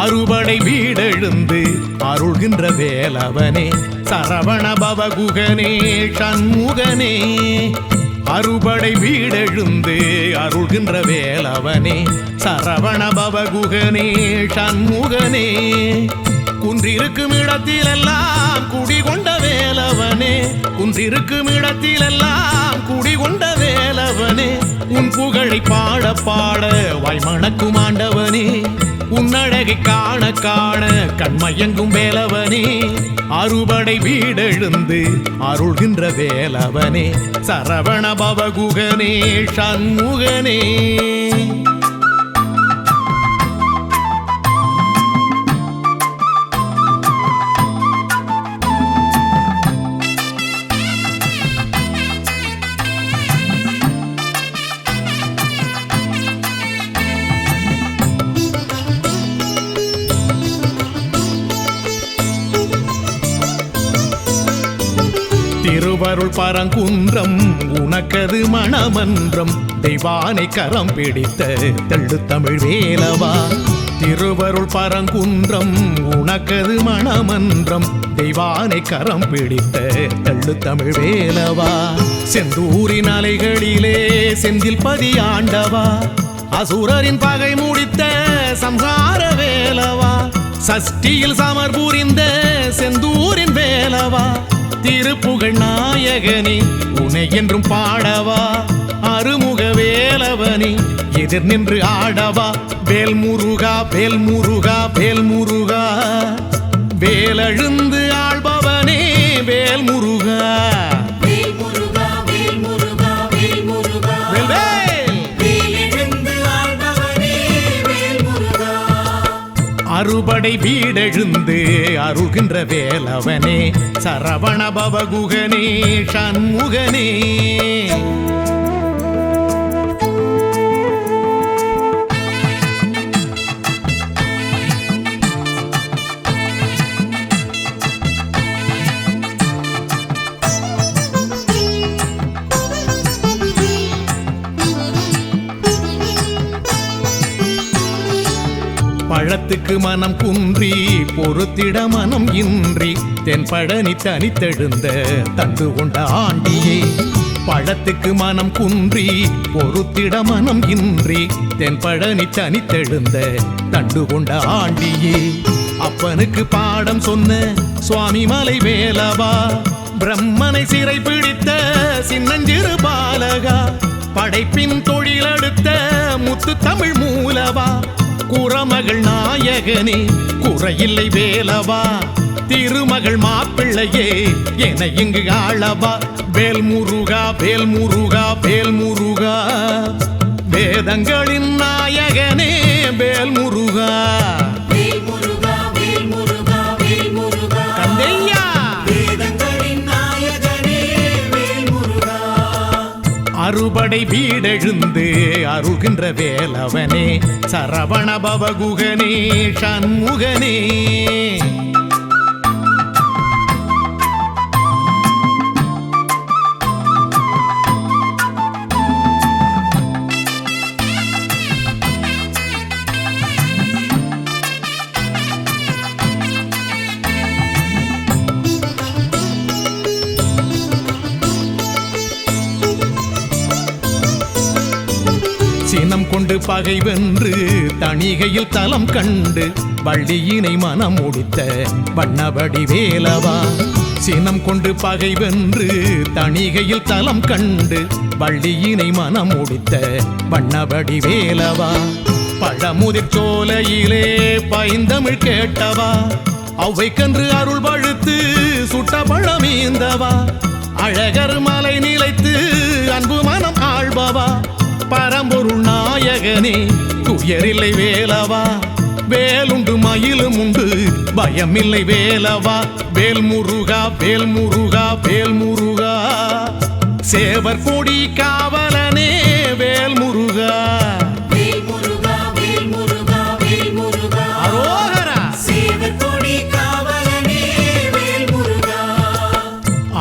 அறுபடை வீடெழுந்து அருள்கின்ற வேலவனே சரவண பவகுகனே சண்முகனே. அறுபடை வீடெழுந்து அருள்கின்ற வேலவனே சரவண பவகுகனே சண்முகனே. குன்றிருக்கும் இடத்திலெல்லாம் குடிகொண்ட வேலவனே குன்றிருக்கும் இடத்திலெல்லாம் உன் புகழை பாட பாட வாய்மணக்கும் ஆண்டவனே. உன்னழகை காண காண கண்மயங்கும் வேலவனே. அறுபடை வீடெழுந்து அருள்கின்ற வேலவனே. சரவண பவகுகனே சண்முகனே. திருவருள் பரங்குன்றம் உனக்கது மணமன்றம். தெய்வானை கரம் பிடித்த தெள்ளு தமிழ் வேலவா? திருவருள் பரங்குன்றம் உனக்கது மணமன்றம். தெய்வானை கரம் பிடித்த தெள்ளு தமிழ் வேலவா? செந்தூரின் அலைகளிலே செந்தில் பதியாண்டவா? அசுரரின் பகை முடித்த சம்சார வேலவா? சஷ்டியில் சமர் புரிந்த செந்தூரின் வேலவா? திருப்புகழ் நாயகனே உனை என்றும் பாடவா? அருமுக வேலவனே எதிர் நின்று ஆடவா? வேல் முருகா வேல் முருகா வேல் முருகா வேலழுந்து ஆள்பவனே வேல் முருகா அறுபடை வீடெழுந்து அருகின்ற வேலவனே சரவண பவகுகனே சண்முகனே. பழத்துக்கு மனம் குன்றி பொறுத்திட மனம் இன்றி தென்படனி தனித்தெழுந்த தந்து கொண்ட ஆண்டியே. பழத்துக்கு மனம் குன்றி பொறுத்திட மனம் இன்றி தென்படனி தனித்தெழுந்த தண்டு கொண்ட ஆண்டியே. அப்பனுக்கு பாடம் சொன்ன சுவாமி மலை வேலவா பிரம்மனை சிறை பிடித்த சின்னஞ்சிறு பாலகா படைப்பின் தொழிலெடுத்த முத்து தமிழ் மூலவா குறமகள் நாயகனே குறையில்லை வேலவா? திருமகள் மாப்பிள்ளையே என இங்கு ஆளவா? வேல் முருகா வேல் முருகா வேல் முருகா வேதங்களின் நாயகனே வேல் முருகா அறுபடை வீடெழுந்து அருகின்ற வேலவனே சரவண பவகுகனே சண்முகனே. எண்ணம் கொண்டு பகை வென்று தணிகையில் தலம் கண்டு வள்ளியினை மனம் முடித்த வண்ணபடி வேலவா? சினம் கொண்டு பகை வென்று தணிகையில் தலம் கண்டு வள்ளியினை மனம் முடித்த வண்ணபடி வேலவா? பழமுதிர் சோலையிலே பைந்தமிழ் கேட்டவா? அவை கன்று அருள் பழுத்து சுட்ட பழமீந்தவா அழகர் மலை நிலைத்து அன்பு மனம் ஆழ்பவா? பரம்பொருள் நாயகனே துயரில்லை வேலவா? வேலுண்டு மயிலும் உண்டு பயமில்லை வேலவா? வேல் முருகா வேல் முருகா வேல் முருகா சேவர் கொடி காவல்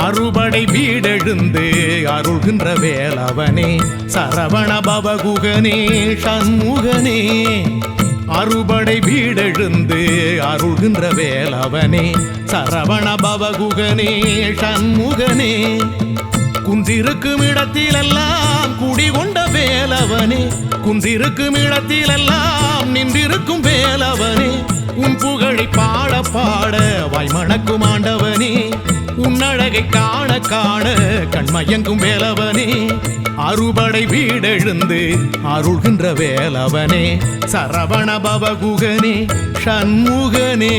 அறுபடை வீடெழுந்து அருள்கின்ற வேலவனே சரவண பவகுகனே சண்முகனே. அறுபடை வீடெழுந்து அருள்கின்ற வேலவனே சரவண பவகுகனே சண்முகனே. குந்திருக்கும் இடத்திலெல்லாம் குடிகொண்ட வேலவனே குந்திருக்கும் இடத்திலெல்லாம் நின்றிருக்கும் வேலவனே. உன் புகழை பாட பாட வாய்மணக்கும் ஆண்டவனே. உன்னழகை காண காண கண்மயங்கும் வேலவனே. அறுபடை வீடெழுந்து அருள்கின்ற வேலவனே. சரவண பவகுகனே சண்முகனே.